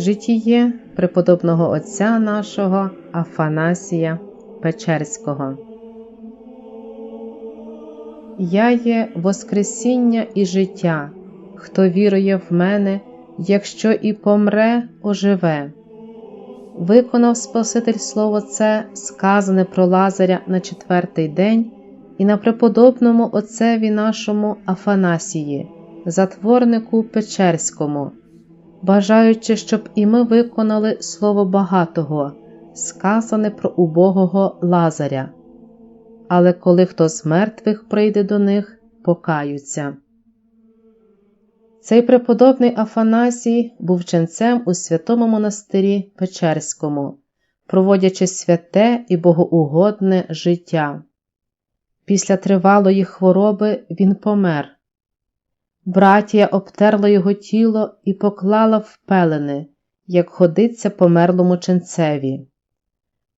Житіє преподобного отця нашого Афанасія Печерського. Я є Воскресіння і життя, хто вірує в мене, якщо і помре, оживе. Виконав Спаситель Слово це, сказане про Лазаря на четвертий день, і на преподобному отцеві нашому Афанасії, затворнику Печерському, бажаючи, щоб і ми виконали слово багатого, сказане про убогого Лазаря. Але коли хто з мертвих прийде до них, покаються. Цей преподобний Афанасій був ченцем у святому монастирі Печерському, проводячи святе і богоугодне життя. Після тривалої хвороби він помер. Братія обтерла його тіло і поклала в пелени, як ходиться померлому ченцеві.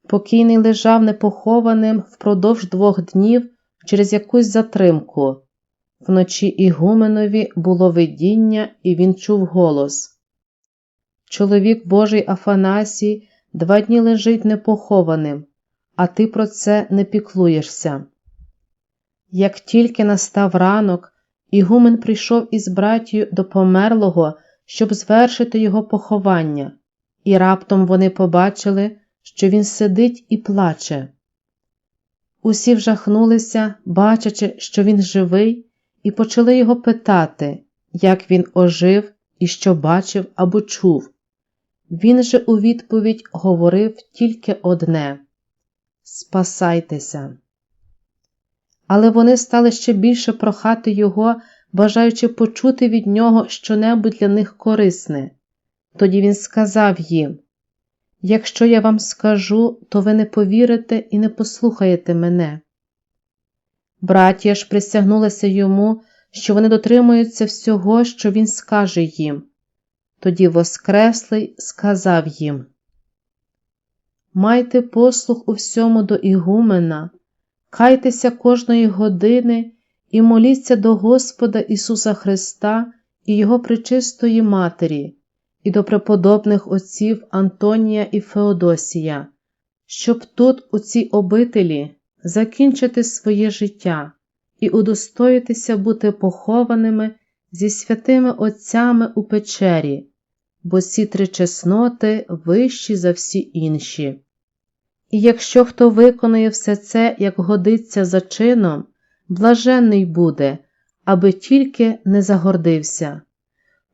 Покійний лежав непохованим впродовж двох днів через якусь затримку. Вночі Ігуменові було видіння, і він чув голос. Чоловік Божий Афанасій два дні лежить непохованим, а ти про це не піклуєшся. Як тільки настав ранок, Ігумен прийшов із братією до померлого, щоб звершити його поховання, і раптом вони побачили, що він сидить і плаче. Усі вжахнулися, бачачи, що він живий, і почали його питати, як він ожив і що бачив або чув. Він же у відповідь говорив тільки одне Спасайтеся. Але вони стали ще більше прохати його, бажаючи почути від нього щонебудь для них корисне. Тоді він сказав їм Якщо я вам скажу, то ви не повірите і не послухаєте мене. Братія ж присягнулися йому, що вони дотримуються всього, що він скаже їм. Тоді Воскреслий сказав їм Майте послух у всьому до Ігумена, кайтеся кожної години і моліться до Господа Ісуса Христа і Його пречистої Матері, і до преподобних отців Антонія і Феодосія, щоб тут, у цій обителі, закінчити своє життя і удостоїтися бути похованими зі святими Отцями у печері, бо ці три чесноти вищі за всі інші. І якщо хто виконує все це, як годиться за чином, блаженний буде, аби тільки не загордився.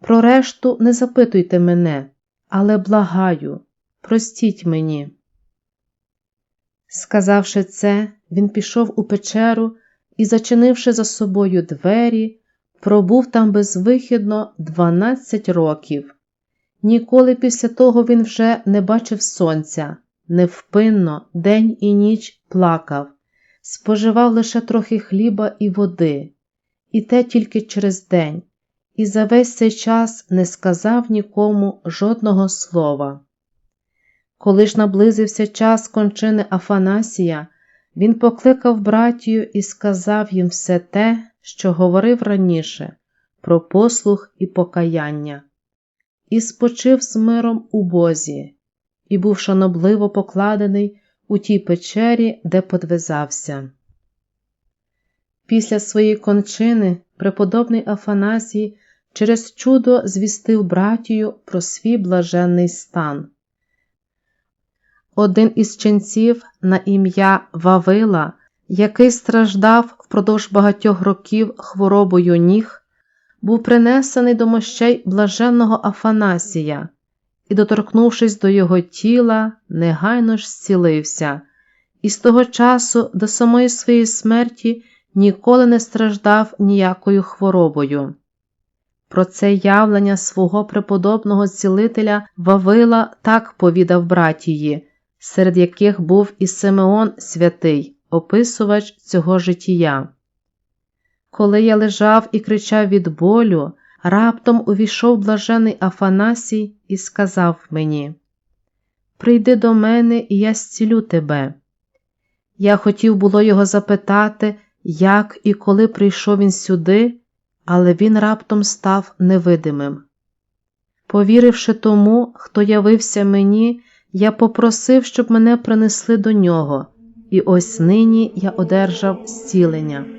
Про решту не запитуйте мене, але благаю, простіть мені. Сказавши це, він пішов у печеру і, зачинивши за собою двері, пробув там безвихідно дванадцять років. Ніколи після того він вже не бачив сонця, невпинно день і ніч плакав, споживав лише трохи хліба і води, і те тільки через день, і за весь цей час не сказав нікому жодного слова. Коли ж наблизився час кончини Афанасія, він покликав братію і сказав їм все те, що говорив раніше, про послух і покаяння, і спочив з миром у Бозі, і був шанобливо покладений у тій печері, де подвизався. Після своєї кончини преподобний Афанасій через чудо звістив братію про свій блаженний стан. Один із ченців на ім'я Вавила, який страждав впродовж багатьох років хворобою ніг, був принесений до мощей блаженного Афанасія і, доторкнувшись до його тіла, негайно ж зцілився, і з того часу до самої своєї смерті ніколи не страждав ніякою хворобою. Про це явлення свого преподобного цілителя Вавила так повідав братії серед яких був і Симеон святий, описувач цього життя. Коли я лежав і кричав від болю, раптом увійшов блажений Афанасій і сказав мені: Прийди до мене, і я зцілю тебе. Я хотів було його запитати, як і коли прийшов він сюди, але він раптом став невидимим. Повіривши тому, хто явився мені, я попросив, щоб мене принесли до нього, і ось нині я одержав зцілення.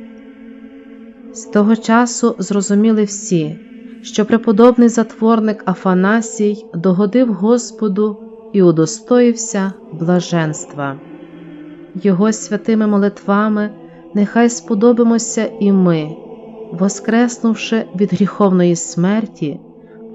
З того часу зрозуміли всі, що преподобний затворник Афанасій догодив Господу і удостоївся блаженства. Його святими молитвами нехай сподобимося і ми, воскреснувши від гріховної смерті,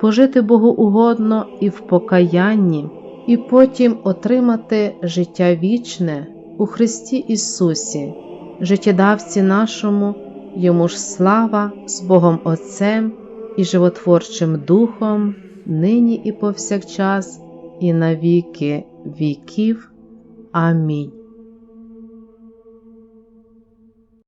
пожити Богоугодно і в покаянні, і потім отримати життя вічне у Христі Ісусі, життєдавці нашому, йому ж слава з Богом Отцем і животворчим Духом, нині і повсякчас, і навіки віків. Амінь.